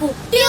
കുട്ടി